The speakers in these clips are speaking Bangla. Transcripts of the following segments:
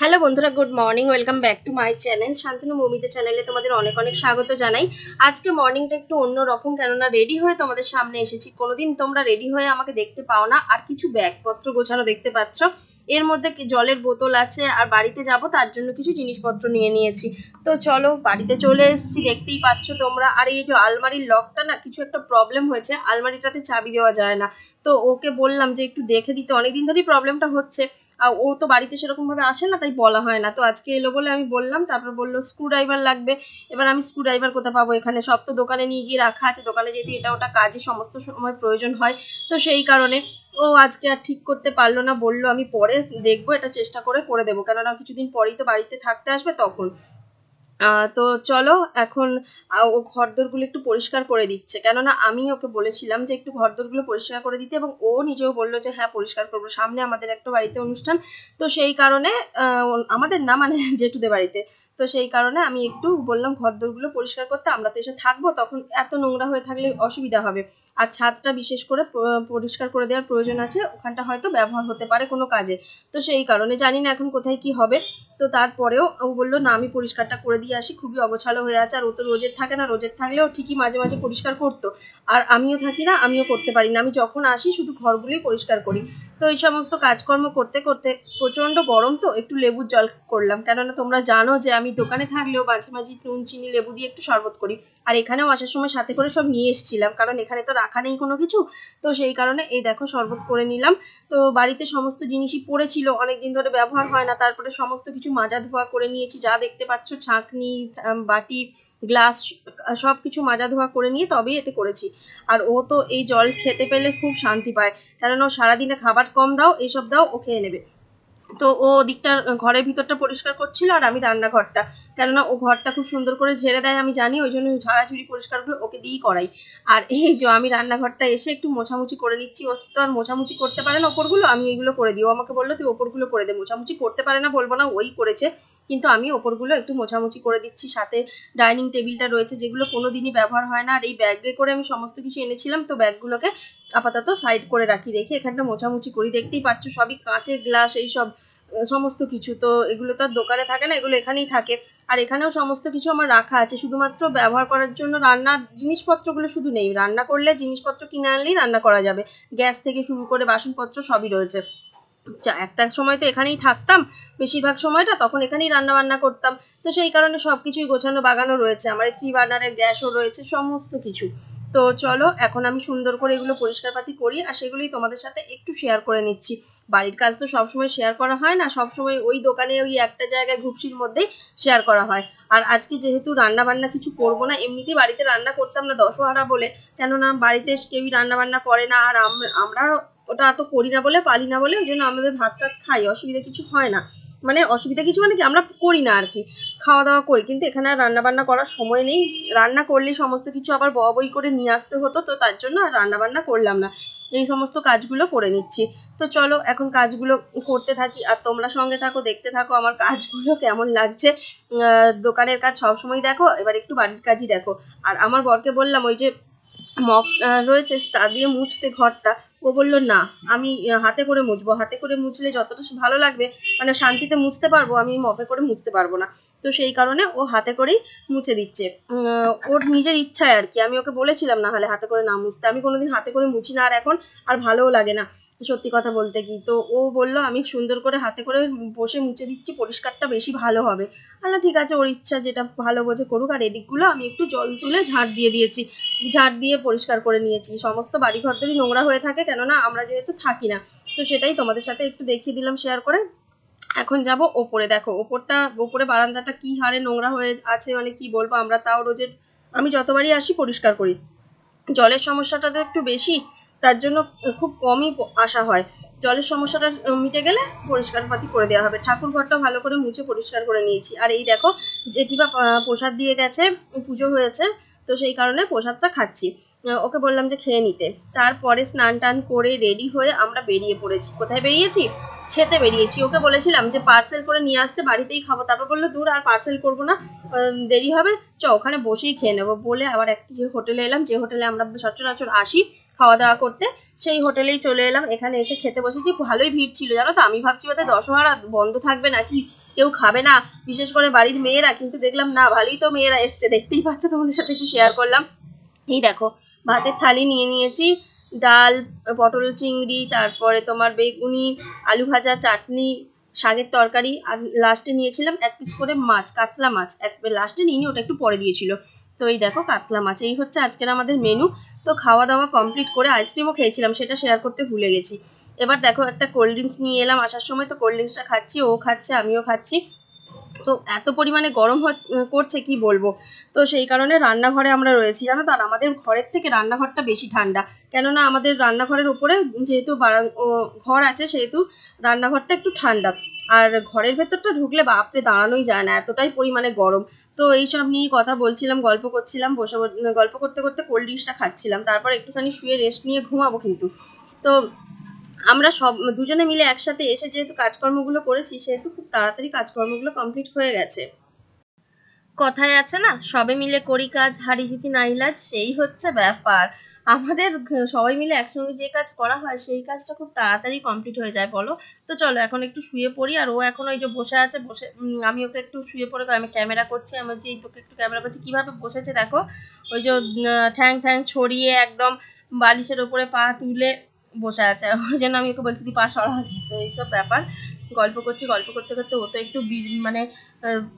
হ্যালো বন্ধুরা good morning welcome back to my channel Shantanu Mamita চ্যানেলে তোমাদের অনেক অনেক স্বাগত জানাই। আজকে মর্নিংটা একটু অন্য রকম, কেননা রেডি হয়ে তোমাদের সামনে এসেছি। কোনোদিন তোমরা রেডি হয়ে আমাকে দেখতে পাও না। আর কিছু ব্যাগপত্র গোছানো দেখতে পাচ্ছ। এর মধ্যে জলের বোতল আছে, আর বাড়িতে যাব, তার জন্য কিছু জিনিসপত্র নিয়ে নিয়েছি। তো চলো, বাড়িতে চলে এসেছি, দেখতেই পাচ্ছ তোমরা। আর এই যে আলমারির লকটা না, কিছু একটা প্রবলেম হয়েছে। আলমারিটাতে চাবি দেওয়া যায় না। তো ওকে বললাম যে, একটু দেখে দিতে। অনেকদিন ধরেই প্রবলেমটা হচ্ছে। আর ও তো বাড়িতে সেরকমভাবে আসে না, তাই বলা হয় না। তো আজকে এলো বলে আমি বললাম, তারপর বলল স্ক্রু ড্রাইভার লাগবে। এবার আমি স্ক্রু ড্রাইভার কোথায় পাবো এখানে? সব তো দোকানে নিয়ে গিয়ে রাখা আছে। দোকানে যেহেতু এটা ওটা কাজে সমস্ত সময় প্রয়োজন হয়, তো সেই কারণে ও আজকে আর ঠিক করতে পারল না। বলল, আমি পরে দেখব, এটা চেষ্টা করে করে দেবো। কেননা কিছুদিন পরেই তো বাড়িতে থাকতে আসবে তখন। তো চলো এখন ও ঘরদোরগুলো একটু পরিষ্কার করে দিচ্ছে। কেননা আমি ওকে বলেছিলাম যে একটু ঘরদোরগুলো পরিষ্কার করে দিতে এবং ও নিজেও বলল যে হ্যাঁ পরিষ্কার করব। সামনে আমাদের একটা বাড়িতে অনুষ্ঠান। তো সেই কারণে আমাদের না মানে জেঠুদের বাড়িতে। তো সেই কারণে আমি একটু বললাম, ঘরদোরগুলো পরিষ্কার করতে আমরা তো এসে থাকব। তখন এত নোংরা হয়ে থাকলে অসুবিধা হবে। আর ছাদটা বিশেষ করে পরিষ্কার করে দেওয়ার প্রয়োজন আছে। ওখানটা হয়তো ব্যবহার হতে পারে কোনো কাজে। তো সেই কারণে জানি না এখন কোথায় কি হবে। তো তারপরেও ও বলল, না, আমি পরিষ্কারটা করে দিয়ে আসি, খুবই অগোছালো হয়ে আছে, আর ও তো রোজের থাকে না, রোজের থাকলেও ঠিকই মাঝে মাঝে পরিষ্কার করতো। আর আমিও থাকি না, আমিও করতে পারি না। আমি যখন আসি, শুধু ঘরগুলোই পরিষ্কার করি। তো এই সমস্ত কাজকর্ম করতে করতে প্রচণ্ড গরম তো, একটু লেবুর জল করলাম। কেননা তোমরা জানো যে আমি দোকানে থাকলেও মাঝে মাঝে নুন, চিনি, লেবু দিয়ে একটু শরবত করি। আর এখানেও আসার সময় সাথে করে সব নিয়ে এসেছিলাম, কারণ এখানে তো রাখা নেই কোনো কিছু। তো সেই কারণে এই দেখো শরবত করে নিলাম। তো বাড়িতে সমস্ত জিনিসই পড়েছিল অনেক দিন ধরে ব্যবহার হয় না, তারপরে সমস্ত কিছু মাজা ধোয়া করে নিয়েছি, যা দেখতে পাচ্ছ ছাঁকনি বাটি, গ্লাস সব কিছু মাজা ধোয়া করে নিয়ে তবেই এতে করেছি। আর ও তো এই জল খেতে পেলে খুব শান্তি পায়। কারণ ও সারাদিনে খাবার কম দাও এইসব দাও, ও খেয়ে নেবে। তো ও ওদিকটা ঘরের ভিতরটা পরিষ্কার করছিল আর আমি রান্নাঘরটা। কেননা ও ঘরটা খুব সুন্দর করে ঝেড়ে দেয় আমি জানি, ওই জন্য ঝাড়াঝুড়ি পরিষ্কারগুলো ওকে দিয়েই করাই। আর এই যে আমি রান্নাঘরটা এসে একটু মোছামুছি করে নিচ্ছি, ও তো আর মোছামুছি করতে পারে না ওপরগুলো, আমি এগুলো করে দিই। ও আমাকে বলল, তুই ওপরগুলো করে দে, মোছামুছি করতে পারে না বলব না, ওই করেছে। কিন্তু আমি ওপরগুলো একটু মোছামুছি করে দিচ্ছি। সাথে ডাইনিং টেবিলটা রয়েছে যেগুলো কোনো দিনই ব্যবহার হয় না। আর এই ব্যাগে করে আমি সমস্ত কিছু এনেছিলাম, তো ব্যাগগুলোকে আপাতত সাইড করে রাখি, রেখে এখানটা মোছামুছি করি। দেখতেই পাচ্ছ সবই কাঁচের গ্লাস এই সব সমস্ত কিছু। তো এগুলো তো আর দোকানে থাকে না, এগুলো এখানেই থাকে। আর এখানেও সমস্ত কিছু আমার রাখা আছে। শুধুমাত্র ব্যবহার করার জন্য রান্নার জিনিসপত্রগুলো শুধু নেই। রান্না করলে জিনিসপত্র কিনে আনলেই রান্না করা যাবে। গ্যাস থেকে শুরু করে বাসনপত্র সবই রয়েছে। একটা সময় তো এখানেই থাকতাম, বেশিরভাগ সময়টা তখন এখানেই রান্না বান্না করতাম। তো সেই কারণে সব কিছুই গোছানো বাগানো রয়েছে, আমার থ্রি বার্নারের গ্যাসও রয়েছে, সমস্ত কিছু। তো চলো, এখন আমি সুন্দর করে এগুলো পরিষ্কারপাতি করি আর সেগুলোই তোমাদের সাথে একটু শেয়ার করে নিচ্ছি। বাড়ির কাজ তো সবসময় শেয়ার করা হয় না, সবসময় ওই দোকানে ওই একটা জায়গায় ঘুপসির মধ্যেই শেয়ার করা হয়। আর আজকে যেহেতু রান্না বান্না কিছু করব না এমনিতেই বাড়িতে রান্না করতাম না দশহারা বলে, কেননা বাড়িতে কেউই রান্না বান্না করে না, আর আম- আমরা ওটা এত করি না বলে পারি না বলে ওই জন্য আমাদের ভাত টাত খাই অসুবিধা কিছু হয় না। মানে অসুবিধা কিছু মানে কি আমরা করি না আর কি খাওয়া দাওয়া করি। কিন্তু এখানে আর রান্না বান্না করার সময় নেই। রান্না করলেই সমস্ত কিছু আবার বয়া বই করে নিয়ে আসতে হতো তো তার জন্য আর রান্না বান্না করলাম না। এই সমস্ত কাজগুলো করে নিচ্ছি। তো চলো এখন কাজগুলো করতে থাকি। আর তোমরা সঙ্গে থাকো দেখতে থাকো আমার কাজগুলো কেমন লাগছে। দোকানের কাজ সবসময় দেখো এবার একটু বাড়ির কাজই দেখো। আর আমার বরকে বললাম ওই যে আহ, রয়েছে তা দিয়ে মুছতে ঘরটা। ও বলল, না, আমি হাতে করে মুছবো। হাতে করে মুছলে যতটা ভালো লাগবে মানে শান্তিতে মুছতে পারব, আমি মফে করে মুছতে পারব না। তো সেই কারণে ও হাতে করেই মুছে দিচ্ছে। ওর নিজের ইচ্ছায় আর কি। আমি ওকে বলেছিলাম না হলে হাতে করে না মুছতে। আমি কোনোদিন হাতে করে মুছি না, আর এখন আর ভালোও লাগে না। সত্যি কথা বলতে কি তো ও বলল, আমি সুন্দর করে হাতে করে বসে মুছে দিচ্ছি, পরিষ্কারটা বেশি ভালো হবে। আল্লাহ, ঠিক আছে, ওর ইচ্ছা যেটা ভালো বোঝে করুক, আর এদিকগুলো আমি একটু জল তুলে ঝাড় দিয়ে দিয়েছি। ঝাড় দিয়ে পরিষ্কার করে নিয়েছি। সমস্ত বাড়ি ঘরদরই নোংরা হয়ে থাকে, কেননা আমরা যেহেতু থাকি না। তো সেটাই তোমাদের সাথে একটু দেখিয়ে দিলাম শেয়ার করে। এখন যাব ওপরে। দেখো, ওপরটা, ওপরে বারান্দাটা কি হারে নোংরা হয়ে আছে মানে কি বলব আমরা, তাও রোজের, আমি যতবারই আসি পরিষ্কার করি। জলের সমস্যাটা তো একটু বেশি তার জন্য খুব কমই আসা হয়। জলের সমস্যাটা মিটে গেলে পরিষ্কার পাতি করে দেওয়া হবে। ঠাকুর ঘরটা ভালো করে মুছে পরিষ্কার করে নিয়েছি। আর এই দেখো বা প্রসাদ দিয়ে গেছে, পুজো হয়েছে, তো সেই কারণে প্রসাদটা খাচ্ছি। ওকে বললাম যে খেয়ে নিতে। তারপরে স্নান টান করে রেডি হয়ে আমরা বেরিয়ে পড়েছি। কোথায় বেরিয়েছি? খেতে বেরিয়েছি। ওকে বলেছিলাম যে পার্সেল করে নিয়ে আসতে, বাড়িতেই খাব। তারপর বলল, দূর, আর পার্সেল করব না। দেরি হবে। চ, ওখানে বসেই খেয়ে নেব। বলে আবার একটা যে হোটেলে এলাম, যে হোটেলে আমরা সচরাচর আসি খাওয়া দাওয়া করতে, সেই হোটেলেই চলে এলাম। এখানে এসে খেতে বসেছি। ভালোই ভিড় ছিল, জানো তো? আমি ভাবছি বোধহয় দশহারা বন্ধ থাকবে নাকি? কেউ খাবে না, বিশেষ করে বাড়ির মেয়েরা। কিন্তু দেখলাম, না, ভালোই তো মেয়েরা এসছে। দেখতেই পাচ্ছ, তোমাদের সাথে একটু শেয়ার করলাম। এই দেখো ভাতের থালি নিয়ে নিয়েছি, ডাল, পটল চিংড়ি, তারপরে তোমার বেগুনি, আলু ভাজা, চাটনি, শাকের তরকারি, আর লাস্টে নিয়েছিলাম এক পিস করে মাছ, কাতলা মাছ। এক লাস্টে নিয়ে ওটা একটু পরে দিয়েছিল। তো এই দেখো কাতলা মাছ, এই হচ্ছে আজকের আমাদের মেনু তো খাওয়া দাওয়া কমপ্লিট করে আইসক্রিমও খেয়েছিলাম, সেটা শেয়ার করতে ভুলে গেছি। এবার দেখো একটা কোল্ড ড্রিঙ্কস নিয়ে এলাম, আসার সময় তো কোল্ড ড্রিঙ্কসটা খাচ্ছি, ও খাচ্ছে, আমিও খাচ্ছি। তো এত পরিমাণে গরম করছে কি বলব? তো সেই কারণে রান্নাঘরে আমরা রয়েছি, জানো তো? আর আমাদের ঘরের থেকে রান্নাঘরটা বেশি ঠান্ডা। কেননা আমাদের রান্নাঘরের উপরে যেহেতু ঘর আছে, সেহেতু রান্নাঘরটা একটু ঠান্ডা। আর ঘরের ভেতরটা ঢুকলে বাপরে দাঁড়ানোই যায় না, এতটাই পরিমাণে গরম। তো এইসব নিয়ে কথা বলছিলাম, গল্প করছিলাম, বসে গল্প করতে করতে কোল্ড ড্রিঙ্কসটা খাচ্ছিলাম। তারপর একটুখানি শুয়ে রেস্ট নিয়ে ঘুমাবো কিন্তু। তো আমরা সব, দুজনে মিলে একসাথে এসে যেহেতু কাজকর্মগুলো করেছি, সেহেতু খুব তাড়াতাড়ি কাজকর্মগুলো কমপ্লিট হয়ে গেছে। কথায় আছে না, সবে মিলে করি কাজ, হারি জিতি নাইলাজ সেই হচ্ছে ব্যাপার। আমাদের সবাই মিলে একসঙ্গে যে কাজ করা হয়, সেই কাজটা খুব তাড়াতাড়ি কমপ্লিট হয়ে যায়, বলো? তো চলো, এখন একটু শুয়ে পড়ি, আর ও এখন ওই যে বসে আছে, বসে আমি ওকে একটু শুয়ে পড়ে, আমি ক্যামেরা করছি, আমি যে তোকে একটু ক্যামেরা করছি। কীভাবে বসেছে দেখো, ওই যে ঠ্যাং ঠ্যাং ছড়িয়ে একদম বালিশের ওপরে পা তুলে বসে আছে। ওই জন্য আমি ওকে বলছি তুই পা সরা তো এইসব ব্যাপার। গল্প করছি, গল্প করতে করতে ও তো একটু মানে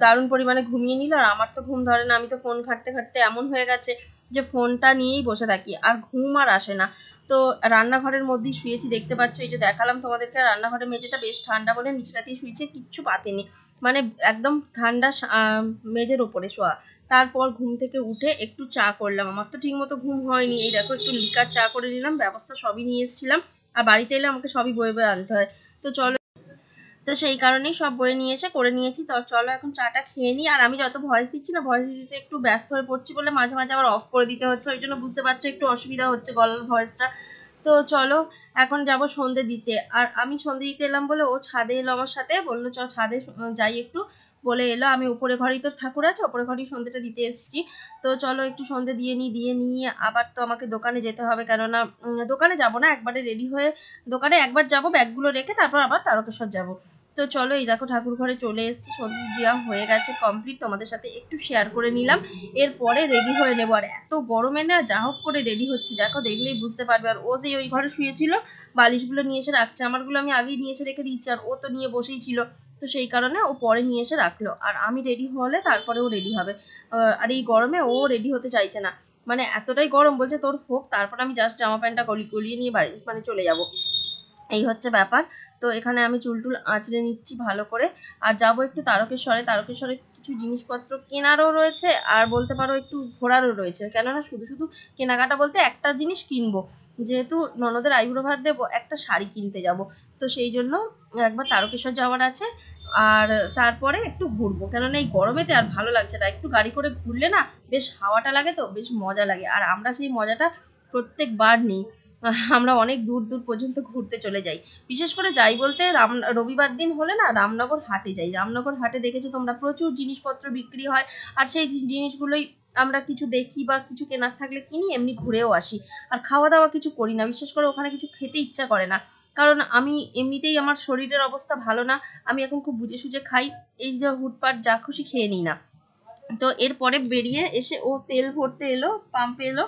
দারুণ পরিমাণে ঘুমিয়ে নিল আর আমার তো ঘুম ধরে না। আমি তো ফোন ঘাঁটতে ঘাঁটতে এমন হয়ে গেছে যে ফোনটা নিয়েই বসে থাকি আর ঘুম আর আসে না। তো রান্নাঘরের মধ্যেই শুয়েছি, দেখতে পাচ্ছ এই যে দেখালাম তোমাদেরকে রান্নাঘরের মেঝেটা বেশ ঠান্ডা বলে নিচটাতেই শুয়েছে, কিচ্ছু পাতেনি মানে একদম ঠান্ডা মেঝের ওপরে শোয়া। তারপর ঘুম থেকে উঠে একটু চা করলাম। আমার তো ঠিক মতো ঘুম হয়নি। এই দেখো একটু লিকার চা করে নিলাম, ব্যবস্থা সবই নিয়ে এসেছিলাম। আর বাড়িতে এলে আমাকে সবই বয়ে বয়ে আনতে হয়। তো চলো তো সেই কারণেই সব বয়ে নিয়ে এসে করে নিয়েছি। তো চলো এখন চাটা খেয়ে নিই। আর আমি যত ভয়েস দিচ্ছি না ভয়েস দিতে একটু ব্যস্ত হয়ে পড়ছি বলে মাঝে মাঝে আবার অফ করে দিতে হচ্ছে। ওই জন্য বুঝতে পারছ একটু অসুবিধা হচ্ছে গলার ভয়েসটা তো চলো, এখন যাব সন্ধে দিতে। আর আমি সন্ধে দিতে এলাম বলে ও ছাদে এলো আমার সাথে, বলল, চলো ছাদে যাই একটু। বলে এলো, আমি উপরে ঘরেই তো ঠাকুর আছে ওপরে ঘরেই সন্ধেটা দিতে এসেছি। তো চলো একটু সন্ধে দিয়ে নিই দিয়ে নিয়ে আবার তো আমাকে দোকানে যেতে হবে, কেননা দোকানে যাব না, একবারে রেডি হয়ে দোকানে একবার যাব, ব্যাগগুলো রেখে তারপর আবার তারকেশ্বর যাব। তো চলো এই দেখো ঠাকুর ঘরে চলে এসেছি সন্ধে দেওয়া হয়ে গেছে কমপ্লিট তোমাদের সাথে একটু শেয়ার করে নিলাম। এরপরে রেডি হয়ে নেব। আর এত গরমে না, যা হোক করে রেডি হচ্ছি। দেখো, দেখলেই বুঝতে পারবে। আর ও যে ওই ঘরে শুয়েছিল, বালিশগুলো নিয়ে এসে রাখছে। আমারগুলো আমি আগেই নিয়ে এসে রেখে দিচ্ছি আর ও তো নিয়ে বসেই ছিল। তো সেই কারণে ও পরে নিয়ে এসে রাখল। আর আমি রেডি হলে তারপরে ও রেডি হবে। আর এই গরমে ও রেডি হতে চাইছে না। মানে এতটাই গরম বলছে তোর হোক, তারপর আমি জাস্ট জামা প্যান্টটা গলি, গলিয়ে নিয়ে বাড়ি মানে চলে যাব। এই হচ্ছে ব্যাপার। তো এখানে আমি চুল টুল আঁচড়ে নিচ্ছি ভালো করে। আর যাব একটু তারকেশ্বরে। তারকেশ্বরে কিছু জিনিসপত্র কেনারও রয়েছে আর বলতে পারো একটু ঘোরারও রয়েছে। কেননা শুধু শুধু কেনাকাটা বলতে একটা জিনিস কিনবো। যেহেতু ননদের আইবুড়ো ভাত দেবো, একটা শাড়ি কিনতে যাব। তো সেই জন্য একবার তারকেশ্বর যাওয়ার আছে। আর তারপরে একটু ঘুরবো। কেননা এই গরমেতে আর ভালো লাগছে না। একটু গাড়ি করে ঘুরলে না বেশ হাওয়াটা লাগে তো, বেশ মজা লাগে। আর আমরা সেই মজাটা প্রত্যেকবার নিই। আমরা অনেক দূর দূর পর্যন্ত ঘুরতে চলে যাই। বিশেষ করে যাই বলতে রাম, রবিবার দিন হলে না রামনগর হাটে যাই। রামনগর হাটে দেখেছ তোমরা প্রচুর জিনিসপত্র বিক্রি হয় আর সেই জিনিসগুলোই আমরা কিছু দেখি বা কিছু কেনার থাকলে কিনি, এমনি ঘুরেও আসি। আর খাওয়া দাওয়া কিছু করি না, বিশেষ করে ওখানে কিছু খেতে ইচ্ছা করে না। কারণ আমি এমনিতেই আমার শরীরের অবস্থা ভালো না, আমি এখন খুব বুঝে সুঝে খাই, এই যে হুটপাট যা খুশি খেয়ে নিই না। তো এরপরে বেরিয়ে এসে ও তেল ভরতে এলো পাম্পে এলো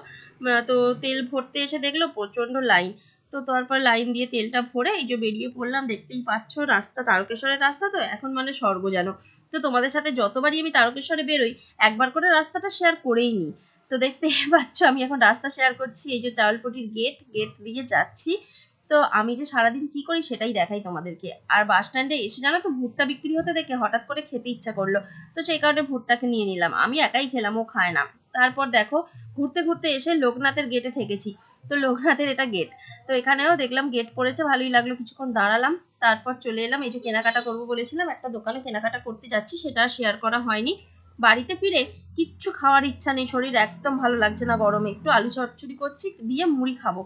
তো তেল ভরতে এসে দেখল প্রচণ্ড লাইন তো তারপর লাইন দিয়ে তেলটা ভরে এই যে বেরিয়ে পড়লাম, দেখতেই পাচ্ছ রাস্তা, তারকেশ্বরের রাস্তা তো, এখন মানে স্বর্গ যেন। তো তোমাদের সাথে যতবারই আমি তারকেশ্বরে বেরোই, একবার করে রাস্তাটা শেয়ার করেই নিই। তো দেখতে পাচ্ছ আমি এখন রাস্তা শেয়ার করছি, এই যে চাউলপটির গেট গেট দিয়ে যাচ্ছি। তো আমি যে সারাদিন কি করি সেটাই দেখাই তোমাদেরকে। আর বাস স্ট্যান্ডে এসে জানো তো ভুট্টা বিক্রি হতে দেখে হঠাৎ করে খেতে ইচ্ছা করল। তো সেই কারণে ভুট্টাকে নিয়ে নিলাম। আমি একাই খেলাম, ও খায় না। তারপর দেখো, ঘুরতে ঘুরতে এসে লোকনাথের গেটে ঠেকেছি। তো লোকনাথের এটা গেট তো এখানেও দেখলাম গেট পড়েছে, ভালোই লাগল। কিছুক্ষণ দাঁড়ালাম, তারপর চলে এলাম। এই যে কেনাকাটা করব বলেছিলাম, একটা দোকানে কেনাকাটা করতে যাচ্ছি, সেটা শেয়ার করা হয়নি। বাড়িতে ফিরে কিচ্ছু খাওয়ার ইচ্ছা নেই, শরীর একদম ভালো লাগছে না, গরমে একটু আলু চচ্চড়ি করছি, দিয়ে মুড়ি খাব।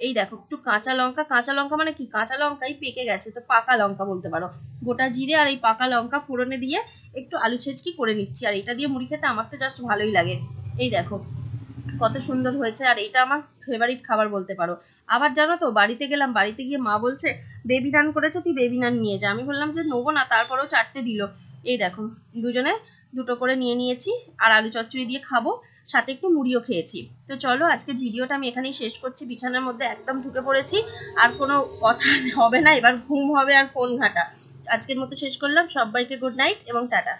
এই দেখো, একটু কাঁচা লঙ্কা কাঁচা লঙ্কা মানে কি? কাঁচা লঙ্কাই পেকে গেছে, তো পাকা লঙ্কা বলতে পারো। গোটা জিরে আর এই পাকা লঙ্কা ফোড়নে দিয়ে একটু আলু ছেঁচকি করে নিচ্ছি, আর এটা দিয়ে মুড়ি খেতে আমার তো জাস্ট ভালোই লাগে। এই দেখো কত সুন্দর হয়েছে, আর এটা আমার ফেভারিট খাবার বলতে পারো। আবার জানো তো, বাড়িতে গেলাম, বাড়িতে গিয়ে মা বলছে, বেবি নান করেছে তুই, বেবি নান নিয়ে যা। আমি বললাম যে, নেব না। তারপরেও চারটে দিল। এই দেখো, দুজনে দুটো করে নিয়ে নিয়েছি, আর আলু চচ্চড়ি দিয়ে খাব, সাথে একটু মুড়িও খেয়েছি। তো চলো, আজকের ভিডিওটা আমি এখানেই শেষ করছি, বিছানার মধ্যে একদম ঢুকে পড়েছি, আর কোনো কথা হবে না, এবার ঘুম হবে আর ফোন ঘাটা। আজকের মতো শেষ করলাম, সবাইকে গুড নাইট এবং টাটা।